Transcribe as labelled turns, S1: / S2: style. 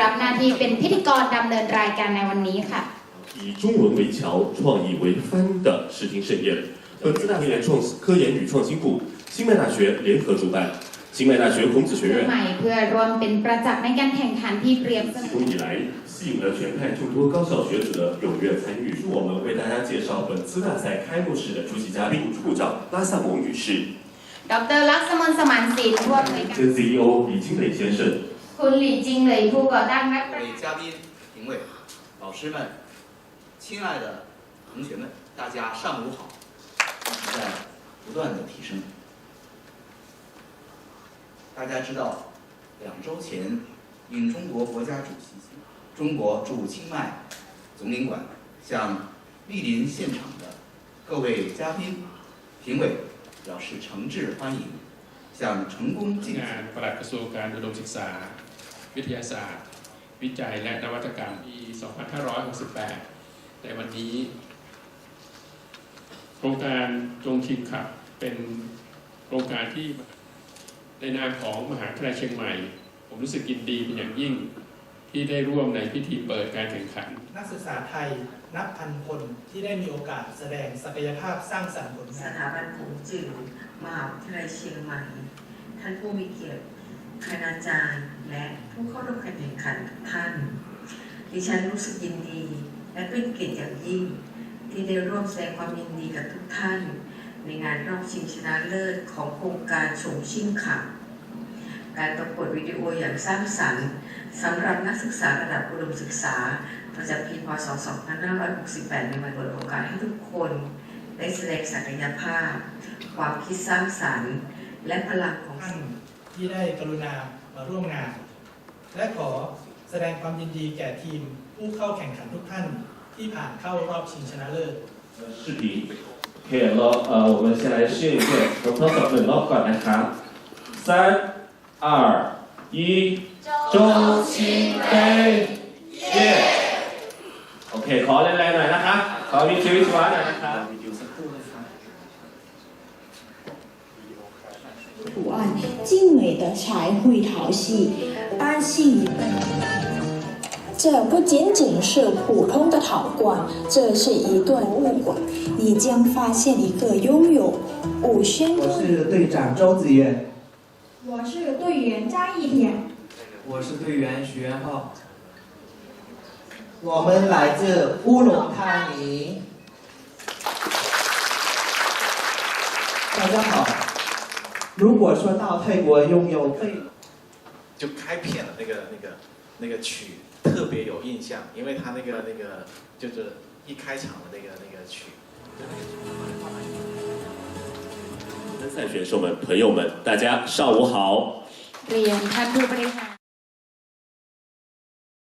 S1: รับหน้าที่เป็นพิธีกรดำเนินรายการในวันนี้ค่ะ
S2: 以中文为桥，创意为帆的视听盛宴。本次大科研创科研与创新部、新麦大学联合主办，新麦大学孔子学
S1: เพื่อ
S2: 院
S1: ใหม่เพื่อรวมเป็นประจักษ์ในการแข่งขันที่เปรียบเส
S2: 自
S1: มือน
S2: 古以来吸引了全派众多高校学者的踊跃参与。我们为大家介绍本次大赛开幕式的主席嘉宾部长拉萨蒙女士，
S1: ดรลักษมนสมานศิลป์ผู้อำนวยการ
S2: 兼 CEO李金磊先生。
S1: คุณหลีจิงเหลยผู้ก่อตั้งและประ
S3: 各位嘉宾、评委、老师们、亲爱的同学们，大家上午好！在不断的提升。大家知道，两周前，应中国国家主席中国驻清迈总领馆向莅临现场的各位嘉宾、评委表示诚挚欢迎，向成功进行
S4: งานปลัดกระทรวงการอุดมศึกษาวิทยาศาสตร์ วิจัยและนวัตกรรมปี 2568 แต่วันนี้ โครงการจงชิงขับเป็นโครงการที่ในนามของมหาวิทยาลัยเชียงใหม่ ผมรู้สึกยินดีเป็นอย่างยิ่งที่ได้ร่วมในพิธีเปิดการแข่งขัน
S5: นักศึกษาไทยนับพันคนที่ได้มีโอกาสแสดงศักยภาพสร้างสรรค์ผล
S6: ส
S5: งาน
S6: ถาบันผมจืดมหาวิทยาลัยเชียงใหม่ ท่านผู้มีเกียรติ คณาจารย์และผู้เข้าร่วมการแข่งขันทุกท่าน ดิฉันรู้สึกยินดี และเป็นเกียรติอย่างยิ่ง ที่ได้ร่วมแสดงความยินดีกับทุกท่าน ในงานรอบชิงชนะเลิศของโครงการชงชิ่งขับ การประกวดวิดีโออย่างสร้างสรรค์สำหรับนักศึกษาระดับอุดมศึกษา ประจำปีพศ 2568 ในวันเปิดโอกาสให้ทุกคน ได้แสดงศักยภาพ ความคิดสร้างสรรค์ และพลังของ
S5: ท่าน ที่ได้กรุณามาร่วมงาน และขอแสดงความยินดีแก่ทีมผู้เข้าแข่งขันทุกท่าน ที่ผ่านเข้ารอบชิงชนะเลิศ
S2: 视频
S7: โอเคเราเอ่อ我们先来试一遍เราทดสอบหนึ่งรอบก่อนนะครับ三二一中青杯เย้โอเค ขอแรงๆหน่อยนะครับ ขอมีชีวิตชีวาหน่อยนะครับ
S8: 图案精美的彩绘陶器，安心一辈。这不仅仅是普通的陶罐，这是一段物馆。你将发现一个拥有五千
S9: 我是队长周子远，
S10: 我是队员张一田，
S11: 我是队员徐元浩。
S9: 我们来自乌龙泰尼。大家好，如果说到泰国拥有，
S12: 就开片了那个那个那个曲特别有印象，因为他那个那个就是一开场的那个那个曲。
S2: 参赛选手们、朋友们，大家上午好。
S1: 对呀，你看多不厉害。